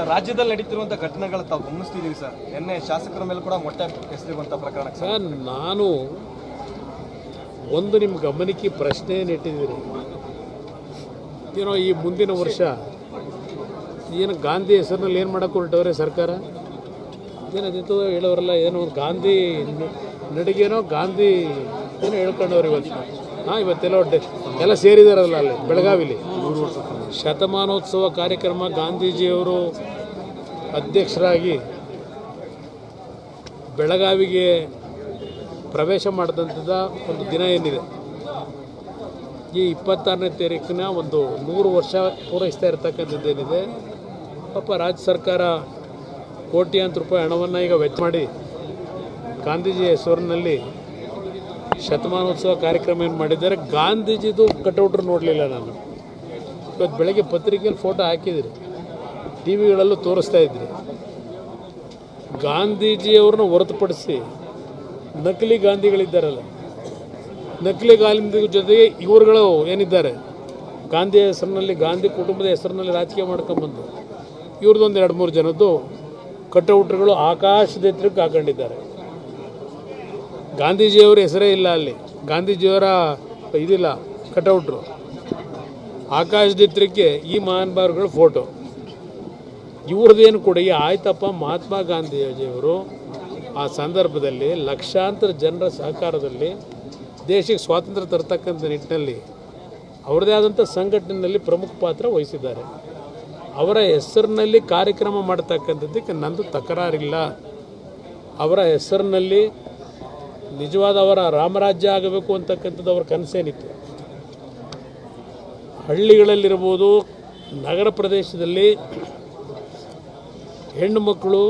Sir, ರಾಜ್ಯದಲ್ಲಿ ನಡೀತಿರುವಂಥ ಘಟನೆಗಳ ತಾವು ಗಮನಿಸ್ತಿದ್ದೀವಿ ಸರ್. ನಿನ್ನೆ ಶಾಸಕರ ಮೇಲೆ ಕೂಡ ಮೊಟ್ಟೆ ಎಸ್ತಿರುವಂತಹ ಪ್ರಕರಣ ಸರ್. ನಾನು ಒಂದು ನಿಮ್ಮ ಗಮನಕ್ಕೆ ಪ್ರಶ್ನೆ ಇಟ್ಟಿದ್ದೀರಿ. ಏನೋ ಈ ಮುಂದಿನ ವರ್ಷ ಏನು ಗಾಂಧಿ ಹೆಸರಿನಲ್ಲಿ ಏನು ಮಾಡಕ್ಕೆ ಹೊರಟವ್ರೆ ಸರ್ಕಾರ? ಏನಾದಿತ್ತು ಹೇಳೋರಲ್ಲ, ಏನೋ ಗಾಂಧಿ ನಡಿಗೆನೋ ಗಾಂಧಿ ಏನೋ ಹೇಳ್ಕೊಂಡವ್ರು ಇವತ್ತು? ಹಾಂ ಇವತ್ತೆಲ್ಲ ಎಲ್ಲ ಸೇರಿದಾರಲ್ಲ ಅಲ್ಲಿ, ಬೆಳಗಾವಿಲಿ. ಶತಮಾನೋತ್ಸವ ಕಾರ್ಯಕ್ರಮ ಗಾಂಧೀಜಿಯವರು ಅಧ್ಯಕ್ಷರಾಗಿ ಬೆಳಗಾವಿಗೆ ಪ್ರವೇಶ ಮಾಡಿದಂಥದ್ದು ಒಂದು ದಿನ ಏನಿದೆ. ಈ ಇಪ್ಪತ್ತಾರನೇ ತಾರೀಕಿನ ಒಂದು ನೂರು ವರ್ಷ ಪೂರೈಸ್ತಾ ಇರ್ತಕ್ಕಂಥದ್ದೇನಿದೆ ಪಾಪ ರಾಜ್ಯ ಸರ್ಕಾರ ಕೋಟ್ಯಾಂತರ ರೂಪಾಯಿ ಹಣವನ್ನು ಈಗ ವೆಚ್ಚ ಮಾಡಿ ಗಾಂಧೀಜಿ ಹೆಸರಿನಲ್ಲಿ ಶತಮಾನೋತ್ಸವ ಕಾರ್ಯಕ್ರಮ ಏನು ಮಾಡಿದ್ದಾರೆ? ಗಾಂಧೀಜಿದು ಕಟೌಟ್ರು ನೋಡಲಿಲ್ಲ ನಾನು. ಇವತ್ತು ಬೆಳಗ್ಗೆ ಪತ್ರಿಕೆಯಲ್ಲಿ ಫೋಟೋ ಹಾಕಿದಿರಿ. ಟಿ ವಿಗಳಲ್ಲೂ ತೋರಿಸ್ತಾ ಇದ್ರಿ. ಗಾಂಧೀಜಿಯವ್ರನ್ನ ಹೊರತುಪಡಿಸಿ ನಕಲಿ ಗಾಂಧಿಗಳಿದ್ದಾರಲ್ಲ. ನಕಲಿ ಗಾಂಧಿ ಜೊತೆಗೆ ಇವರುಗಳು ಏನಿದ್ದಾರೆ? ಗಾಂಧಿ ಹೆಸರಿನಲ್ಲಿ, ಗಾಂಧಿ ಕುಟುಂಬದ ಹೆಸರಿನಲ್ಲಿ ರಾಜಕೀಯ ಮಾಡ್ಕೊಂಬಂದು ಇವ್ರದ್ದೊಂದು ಎರಡು ಮೂರು ಜನದ್ದು ಕಟೌಟ್ರುಗಳು ಆಕಾಶದ ಎತ್ತರಕ್ಕೆ ಹಾಕೊಂಡಿದ್ದಾರೆ. ಗಾಂಧೀಜಿಯವರ ಹೆಸರೇ ಇಲ್ಲ ಅಲ್ಲಿ. ಗಾಂಧೀಜಿಯವರ ಇದಿಲ್ಲ, ಕಟೌಟ್ರು. ಆಕಾಶ ದಿತ್ರಕ್ಕೆ ಈ ಮಹಾನುಭಾವರುಗಳ ಫೋಟೋ ಇವ್ರದ್ದೇನು ಕೊಡುಗೆ ಆಯ್ತಪ್ಪ ಮಹಾತ್ಮ ಗಾಂಧೀಜಿಯವರು ಆ ಸಂದರ್ಭದಲ್ಲಿ ಲಕ್ಷಾಂತರ ಜನರ ಸಹಕಾರದಲ್ಲಿ ದೇಶಕ್ಕೆ ಸ್ವಾತಂತ್ರ್ಯ ತರ್ತಕ್ಕಂಥ ನಿಟ್ಟಿನಲ್ಲಿ ಅವರದೇ ಆದಂಥ ಸಂಘಟನೆಯಲ್ಲಿ ಪ್ರಮುಖ ಪಾತ್ರ ವಹಿಸಿದ್ದಾರೆ. ಅವರ ಹೆಸರಿನಲ್ಲಿ ಕಾರ್ಯಕ್ರಮ ಮಾಡತಕ್ಕಂಥದ್ದಕ್ಕೆ ನಂದು ತಕರಾರಿಲ್ಲ. ಅವರ ಹೆಸರಿನಲ್ಲಿ ನಿಜವಾದ ಅವರ ರಾಮರಾಜ್ಯ ಆಗಬೇಕು ಅಂತಕ್ಕಂಥದ್ದು ಅವರ ಕನಸೇನಿತ್ತು. ಹಳ್ಳಿಗಳಲ್ಲಿರ್ಬೋದು, ನಗರ ಪ್ರದೇಶದಲ್ಲಿ ಹೆಣ್ಣು ಮಕ್ಕಳು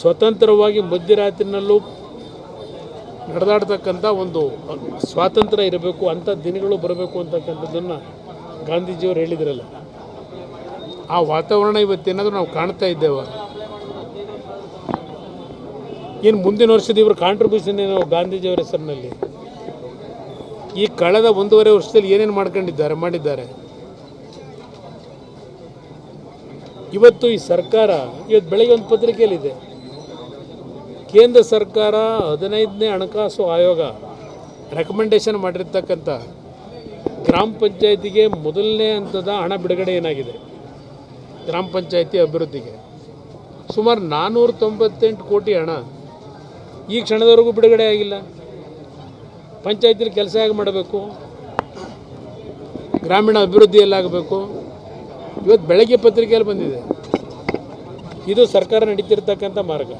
ಸ್ವತಂತ್ರವಾಗಿ ಮಧ್ಯರಾತ್ರಿನಲ್ಲೂ ನಡೆದಾಡ್ತಕ್ಕಂಥ ಒಂದು ಸ್ವಾತಂತ್ರ್ಯ ಇರಬೇಕು, ಅಂಥ ದಿನಗಳು ಬರಬೇಕು ಅಂತಕ್ಕಂಥದ್ದನ್ನು ಗಾಂಧೀಜಿಯವರು ಹೇಳಿದ್ರಲ್ಲ. ಆ ವಾತಾವರಣ ಇವತ್ತೇನಾದರೂ ನಾವು ಕಾಣ್ತಾ ಇದ್ದೇವೆ? ಇನ್ನು ಮುಂದಿನ ವರ್ಷದ ಇವರು ಕಾಂಟ್ರಿಬ್ಯೂಷನ್ ಏನು ಗಾಂಧೀಜಿಯವರ ಹೆಸರಿನಲ್ಲಿ? ಈ ಕಳೆದ ಒಂದೂವರೆ ವರ್ಷದಲ್ಲಿ ಏನೇನು ಮಾಡ್ಕೊಂಡಿದ್ದಾರೆ, ಮಾಡಿದ್ದಾರೆ? ಇವತ್ತು ಈ ಸರ್ಕಾರ, ಇವತ್ತು ಬೆಳಗ್ಗೆ ಒಂದು ಪತ್ರಿಕೆಯಲ್ಲಿದೆ. ಕೇಂದ್ರ ಸರ್ಕಾರ ಹದಿನೈದನೇ ಹಣಕಾಸು ಆಯೋಗ ರೆಕಮೆಂಡೇಶನ್ ಮಾಡಿರ್ತಕ್ಕಂಥ ಗ್ರಾಮ ಪಂಚಾಯತಿಗೆ ಮೊದಲನೇ ಹಂತದ ಹಣ ಬಿಡುಗಡೆ ಏನಾಗಿದೆ? ಗ್ರಾಮ ಪಂಚಾಯತಿ ಅಭಿವೃದ್ಧಿಗೆ. ಸುಮಾರು ನಾನ್ನೂರ ತೊಂಬತ್ತೆಂಟು ಕೋಟಿ ಹಣ ಈ ಕ್ಷಣದವರೆಗೂ ಬಿಡುಗಡೆ ಆಗಿಲ್ಲ. ಪಂಚಾಯತಿಲಿ ಕೆಲಸ ಹೇಗೆ ಮಾಡಬೇಕು? ಗ್ರಾಮೀಣ ಅಭಿವೃದ್ಧಿ ಎಲ್ಲಾಗಬೇಕು? ಇವತ್ತು ಬೆಳಗ್ಗೆ ಪತ್ರಿಕೆಯಲ್ಲಿ ಬಂದಿದೆ. ಇದು ಸರ್ಕಾರ ನಡೀತಿರ್ತಕ್ಕಂಥ ಮಾರ್ಗ.